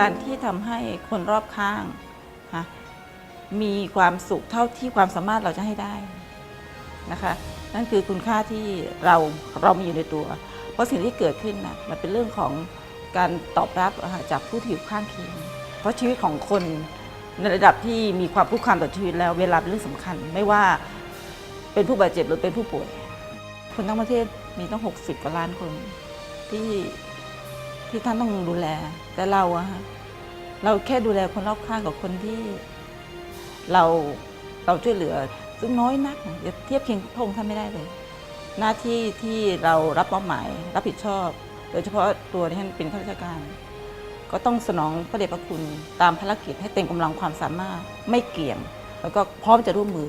การที่ทำให้คนรอบข้างฮะมีความสุขเท่าที่ความสามารถเราจะให้ได้นะคะนั่นคือคุณค่าที่เราเรามีอยู่ในตัว เพราะสิ่งที่เกิดขึ้นนะมันเป็นเรื่องของการตอบรับจากผู้ที่อยู่ข้างเคียง เพราะชีวิตของคนในระดับที่มีความคุกความต่อชีวิตแล้วเวลาเป็นเรื่องสำคัญ ไม่ว่าเป็นผู้บาดเจ็บหรือเป็นผู้ป่วย คนทั้งประเทศมีต้อง 60 กว่าล้านคนที่ ที่ท่านต้องดูแล แต่เราอะฮะเราแค่ดูแลคนรอบข้างกับคนที่เราเราช่วยเหลือ ซึ่งน้อยนักอย่าเทียบเคียงพระองค์ท่านไม่ได้เลย หน้าที่ที่เรารับมอบหมายรับผิดชอบ โดยเฉพาะตัวที่ท่านเป็นข้าราชการ ก็ต้องสนองพระเดชพระคุณตามภารกิจให้เต็มกำลังความสามารถไม่เกี่ยง แล้วก็พร้อมจะร่วมมือ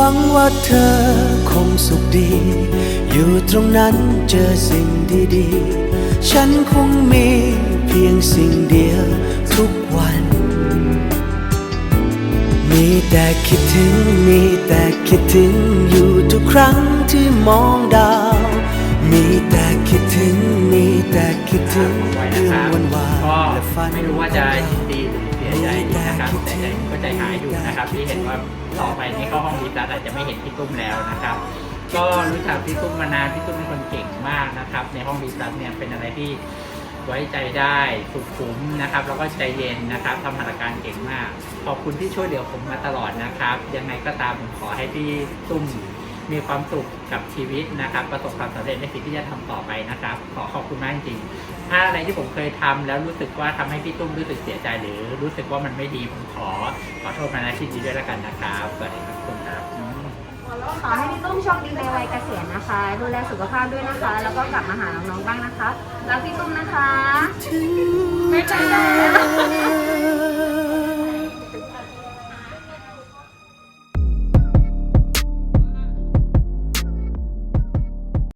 วังว่าเธอคงสุขดี อยู่ตรงนั้นเจอสิ่งดีๆ ฉันคงมีเพียงสิ่งเดียวทุกวัน มีแต่คิดถึง มีแต่คิดถึง อยู่ทุกครั้งที่มองดาว มีแต่คิดถึง มีแต่คิดถึงไว้เรื่นะองครับวันวานก็ๆและฝันไม่รู้ว่าจะของดีหรือเสียใจนะครับแต่ใจก็ใจหายอยู่นะครับ ที่เห็นว่าต่อไปนี้เข้าห้องวิจัดอาจจะไม่เห็นพี่ตุ้มแล้วนะครับ ก็รู้จักพี่ตุ้มมานานพี่ตุ้มเป็นคนเก่งมากนะครับ ในห้องวิจัดเนี่ยเป็นอะไรที่ไว้ใจได้สุขุมนะครับ แล้วก็ใจเย็นนะครับทำหัตถการเก่งมาก ขอบคุณที่ช่วยเหลือผมมาตลอดนะครับ ยังไงก็ตามผมขอให้พี่ตุ้ม มีความสุขกับชีวิตนะครับ ประสบความสำเร็จในสิ่งที่จะทำต่อไปนะครับ ขอขอบคุณมากจริงๆถ้าอะไรที่ผมเคยทำแล้วรู้สึกว่าทำให้พี่ตุ้มรู้สึกเสียใจหรือ รู้สึกว่ามันไม่ดีผมขอขอโทษมาณที่นี้ด้วยแล้วกันนะครับสวัสดีครับคุณครับอืมขอให้พี่ตุ้มโชคดีในวัยเกษียณนะคะ ดูแลสุขภาพด้วยนะคะ แล้วก็กลับมาหาน้องๆบ้างนะคะรักพี่ตุ้มนะคะไม่ใช่